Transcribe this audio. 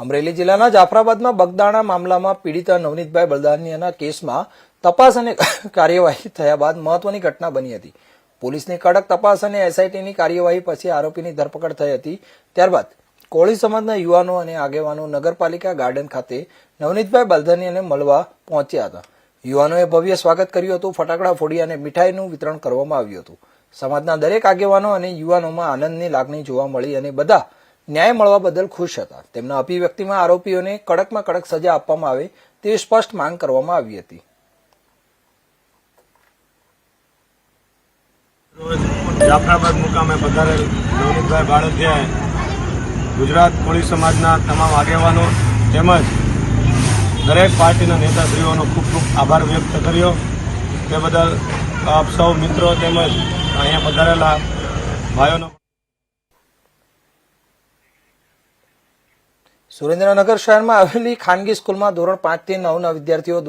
અમરેલી જિલ્લાના જાફરાબાદમાં બગદાણા મામલામાં પીડિતા નવનીતભાઈ બલદાનિયાના કેસમાં તપાસ અને કાર્યવાહી થયા બાદ મહત્વની ઘટના બની હતી. પોલીસની કડક તપાસ અને એસઆઈટીની કાર્યવાહી પછી આરોપીની ધરપકડ થઈ હતી. ત્યારબાદ કોળી સમાજના યુવાનો અને આગેવાનો નગરપાલિકા ગાર્ડન ખાતે નવનીતભાઈ બલદાનિયાને મળવા પહોંચ્યા હતા. યુવાનોએ ભવ્ય સ્વાગત કર્યું હતું. ફટાકડા ફોડી અને મીઠાઈનું વિતરણ કરવામાં આવ્યું હતું. સમાજના દરેક આગેવાનો અને યુવાનોમાં આનંદની લાગણી જોવા મળી અને બધા ન્યાય મળવા બદલ ખુશ હતા. તેમના અભિવ્યક્તિમાં આરોપીઓને કડકમાં કડક સજા આપવામાં આવે તેવી સ્પષ્ટ માંગ કરવામાં આવી હતી. જાફરાબાદ મુકામે પધારેલ નવનીતભાઈ બાળતિયાએ ગુજરાત કોળી સમાજના તમામ આગેવાનો તેમજ દરેક પાર્ટીના નેતાશ્રીઓનો ખૂબ ખૂબ આભાર વ્યક્ત કર્યો. તે બદલ આપ સૌ મિત્રો તેમજ અહીંયા પધારેલા ભાઈઓનો સુરેન્દ્રનગર શહેરમાં આવેલી ખાનગી સ્કૂલમાં ધોરણ પાંચથી નવના વિદ્યાર્થીઓ